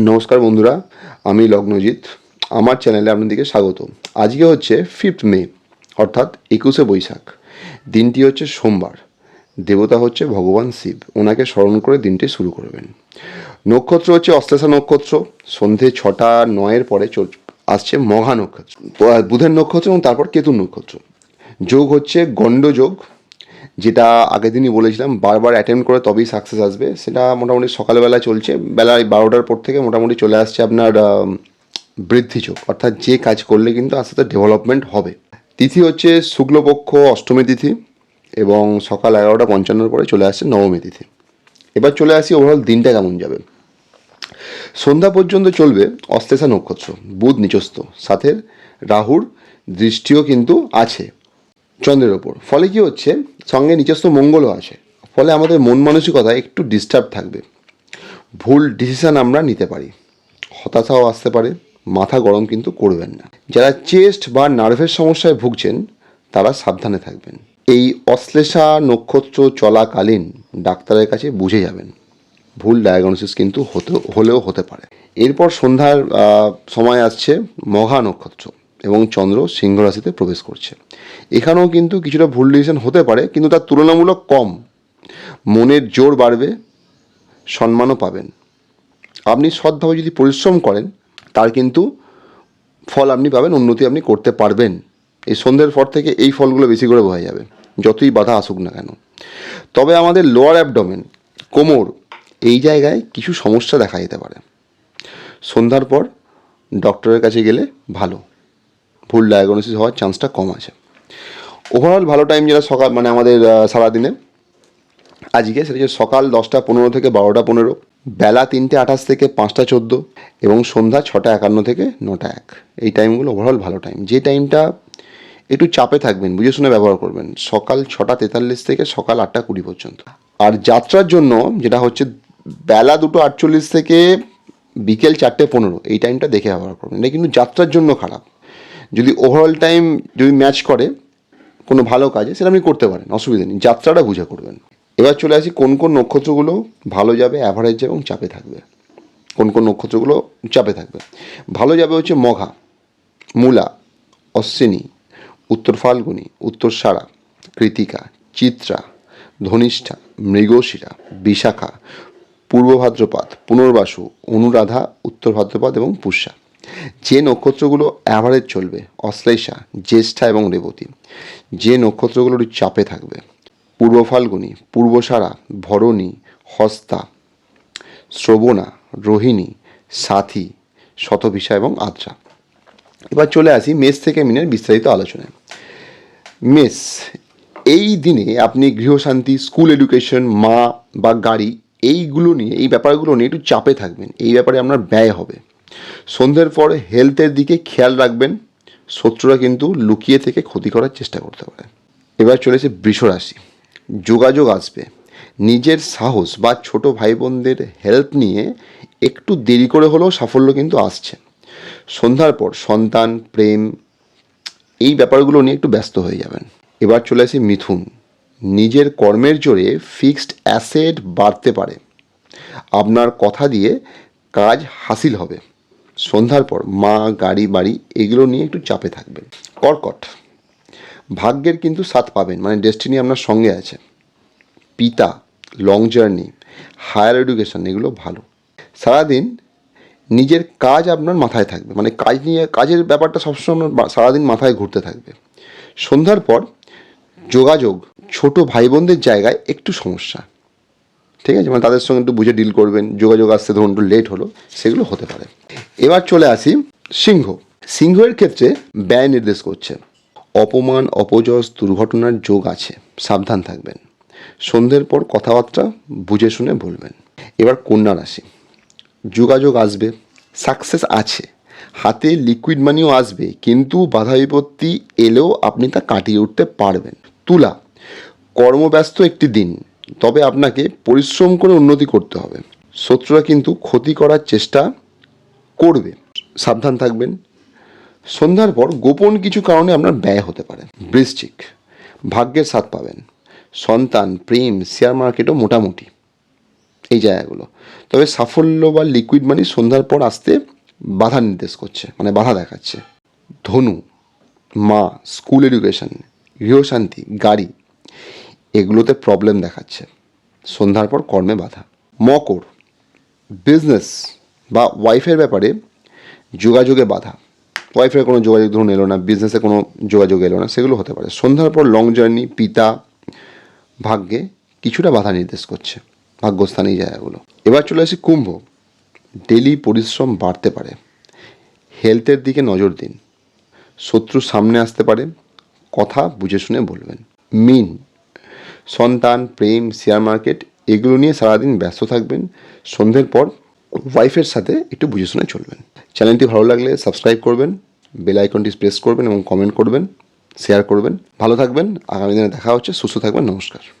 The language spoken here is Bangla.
নমস্কার বন্ধুরা, আমি লগ্নজিৎ। আমার চ্যানেলে আপনাদেরকে স্বাগত। আজকে হচ্ছে ফিফথ মে, অর্থাৎ একুশে বৈশাখ। দিনটি হচ্ছে সোমবার। দেবতা হচ্ছে ভগবান শিব। ওনাকে স্মরণ করে দিনটি শুরু করবেন। নক্ষত্র হচ্ছে অশ্লেষা নক্ষত্র। সন্ধে ছটা, নয়ের পরে আসছে মঘা নক্ষত্র। বুধের নক্ষত্র এবং তারপর কেতুর নক্ষত্র। যোগ হচ্ছে গণ্ডযোগ। যেটা আগের দিনই বলেছিলাম, বারবার অ্যাটেম্প করে তবেই সাকসেস আসবে। সেটা মোটামুটি সকালবেলা চলছে বেলায় বারোটার পর থেকে মোটামুটি চলে আসছে আপনার বৃদ্ধি যোগ অর্থাৎ যে কাজ করলে কিন্তু আস্তে আস্তে ডেভেলপমেন্ট হবে। তিথি হচ্ছে শুক্লপক্ষ অষ্টমী তিথি এবং সকাল এগারোটা পঞ্চান্নর পরে চলে আসছে নবমী তিথি। এবার চলে আসি ওভারঅল দিনটা কেমন যাবে। সন্ধ্যা পর্যন্ত চলবে অশ্লেষা নক্ষত্র, বুধ নিচস্থ। সাথে রাহুর দৃষ্টিও কিন্তু আছে চন্দ্রের ওপর। ফলে কি হচ্ছে? সঙ্গে মঙ্গলও আছে ফলে আমাদের মন মানসিকতা একটু ডিস্টার্ব থাকবে। ভুল ডিসিশন আমরা নিতে পারি। হতাশাও আসতে পারে। মাথা গরম কিন্তু করবেন না। যারা চেস্ট বা নার্ভের সমস্যায় ভুগছেন, তারা সাবধানে থাকবেন। এই অশ্লেষা নক্ষত্র চলাকালীন ডাক্তারের কাছে বুঝে যাবেন। ভুল ডায়াগনোসিস কিন্তু হতে হলেও হতে পারে। এরপর সন্ধ্যার সময় আসছে মঘা নক্ষত্র। এবং চন্দ্র সিংহ রাশিতে প্রবেশ করছে। এখানেও কিন্তু কিছুটা ভুল ডিসিশন হতে পারে, কিন্তু তার তুলনামূলক কম। মনের জোর বাড়বে, সম্মানও পাবেন। আপনি সৎভাবে যদি পরিশ্রম করেন, তার কিন্তু ফল আপনি পাবেন, উন্নতি আপনি করতে পারবেন। এই সন্ধ্যের পর থেকে এই ফলগুলো বেশি করে বোঝা যাবে, যতই বাধা আসুক না কেন। তবে আমাদের লোয়ার অ্যাবডোমেন কোমর, এই জায়গায় কিছু সমস্যা দেখা যেতে পারে। সন্ধ্যার পর ডক্টরের কাছে গেলে ভালো। ভুল ডায়াগনোসিস হওয়ার চান্সটা কম আছে। ওভারঅল ভালো টাইম যেটা সকাল মানে আমাদের সারাদিনে, আজকে সেটা হচ্ছে সকাল দশটা পনেরো থেকে বারোটা পনেরো, বেলা তিনটে আঠাশ থেকে পাঁচটা চোদ্দ এবং সন্ধ্যা ছটা একান্ন থেকে নটা এক। এই টাইমগুলো ওভারঅল ভালো টাইম যে টাইমটা একটু চাপে থাকবেন, বুঝে শুনে ব্যবহার করবেন। সকাল ছটা তেতাল্লিশ থেকে সকাল আটটা কুড়ি পর্যন্ত। আর যাত্রার জন্য যেটা হচ্ছে বেলা দুটো আটচল্লিশ থেকে বিকেল চারটে পনেরো, এই টাইমটা দেখে ব্যবহার করবেন। এটা কিন্তু যাত্রার জন্য খারাপ। যদি ওভারঅল টাইম যদি ম্যাচ করে কোনো ভালো কাজে, সেটা আপনি করতে পারেন, অসুবিধা নেই। যাত্রাটা বুঝে করবেন। এবার চলে আসি কোন কোন নক্ষত্রগুলো ভালো যাবে অ্যাভারেজ যাবে এবং চাপে থাকবে। কোন কোন নক্ষত্রগুলো চাপে থাকবে। ভালো যাবে হচ্ছে মঘা, মূলা, অশ্বিনী, উত্তর ফাল্গুনি, উত্তর সারা, কৃতিকা, চিত্রা, ধনিষ্ঠা, মৃগশিরা, বিশাখা, পূর্ব ভাদ্রপাত, পুনর্বাসু, অনুরাধা, উত্তর ভাদ্রপাত এবং পুষ্যা। যে নক্ষত্রগুলো অ্যাভারেজ চলবে, অশ্লেষা, জ্যেষ্ঠা এবং রেবতী, যে নক্ষত্রগুলো একটু চাপে থাকবে পূর্ব ফাল্গুনি পূর্বসারা, ভরণী, হস্তা, শ্রবণা, রোহিণী, সাথী, শতভিসা এবং আদ্রা। এবার চলে আসি মেষ থেকে মিনের বিস্তারিত আলোচনায়। মেষ, এই দিনে আপনি গৃহশান্তি স্কুল এডুকেশন মা বা গাড়ি, এইগুলো নিয়ে, এই ব্যাপারগুলো নিয়ে একটু চাপে থাকবেন। এই ব্যাপারে আপনার ব্যয় হবে। সন্ধ্যের পর হেলথের দিকে খেয়াল রাখবেন। শত্রুরা কিন্তু লুকিয়ে থেকে ক্ষতি করার চেষ্টা করতে পারে। এবার চলেছে বৃষ রাশি। যোগাযোগ আসবে। নিজের সাহস বা ছোট ভাই বোনদের হেল্প নিয়ে একটু দেরি করে হলেও সাফল্য কিন্তু আসছে। সন্ধ্যার পর সন্তান, প্রেম, এই ব্যাপারগুলো নিয়ে একটু ব্যস্ত হয়ে যাবেন। এবার চলে আসি মিথুন। নিজের কর্মের জোরে ফিক্সড অ্যাসেট বাড়তে পারে। আপনার কথা দিয়ে কাজ হাসিল হবে। সন্ধ্যার পর মা, গাড়ি, বাড়ি এগুলো নিয়ে একটু চাপে থাকবেন। কর্কট। ভাগ্যের কিন্তু সাথ পাবেন মানে ডেস্টিনি আপনার সঙ্গে আছে। পিতা লং জার্নি হায়ার এডুকেশন এগুলো ভালো। সারাদিন নিজের কাজ আপনার মাথায় থাকবে মানে কাজ নিয়ে, কাজের ব্যাপারটা সবসময় আপনার সারাদিন মাথায় ঘুরতে থাকবে। সন্ধ্যার পর যোগাযোগ, ছোট ভাই বোনদের জায়গায় একটু সমস্যা। ঠিক আছে? মানে তাদের সঙ্গে একটু বুঝে ডিল করবেন, যোগাযোগ আসতে ধরুন একটু লেট হলো, সেগুলো হতে পারে। এবার চলে আসি সিংহ। সিংহের ক্ষেত্রে ব্যয় নির্দেশ করছে। অপমান, অপযশ, দুর্ঘটনার যোগ আছে, সাবধান থাকবেন। সন্ধ্যের পর কথাবার্তা বুঝে শুনে বলবেন। এবার কন্যা রাশি। যোগাযোগ আসবে সাকসেস আছে। হাতে লিকুইড মানিও আসবে, কিন্তু বাধা বিপত্তি এলেও আপনি তা কাটিয়ে উঠতে পারবেন। তুলা। কর্মব্যস্ত একটি দিন। তবে আপনাকে পরিশ্রম করে উন্নতি করতে হবে। শত্রুরা কিন্তু ক্ষতি করার চেষ্টা করবে। সাবধান থাকবেন। সন্ধ্যার পর গোপন কিছু কারণে আপনার ব্যয় হতে পারে। বৃশ্চিক, ভাগ্যের সাথ পাবেন। সন্তান, প্রেম শেয়ার মার্কেটও মোটামুটি। এই জায়গাগুলো। তবে সাফল্য বা লিকুইড মানি সন্ধ্যার পর আসতে বাধা নির্দেশ করছে মানে বাধা দেখাচ্ছে। ধনু, মা স্কুল এডুকেশন গৃহশান্তি, গাড়ি এগুলোতে প্রবলেম দেখাচ্ছে। সন্ধ্যার পর কর্মে বাধা। মকর বিজনেস বা ওয়াইফের ব্যাপারে যোগাযোগে বাধা। ওয়াইফের কোনো যোগাযোগ ধরুন এলো না বিজনেসে কোনো যোগাযোগ এলো না, সেগুলো হতে পারে। সন্ধ্যার পর লং জার্নি পিতা ভাগ্যে কিছুটা বাধা নির্দেশ করছে ভাগ্যস্থান এই জায়গাগুলো। এবার চলে আসি কুম্ভ। ডেলি পরিশ্রম বাড়তে পারে। হেলথের দিকে নজর দিন। শত্রু সামনে আসতে পারে। কথা বুঝে শুনে বলবেন। মিন সন্তান, প্রেম শেয়ার মার্কেট এগুলো নিয়ে সারাদিন ব্যস্ত থাকবেন। সন্ধ্যের পর ওয়াইফের সাথে একটু বুঝে শুনে চলবেন। চ্যানেলটি ভালো লাগলে সাবস্ক্রাইব করবেন বেল আইকনটি প্রেস করবেন এবং কমেন্ট করবেন শেয়ার করবেন। ভালো থাকবেন, আগামী দিনে দেখা হচ্ছে, সুস্থ থাকবেন, নমস্কার।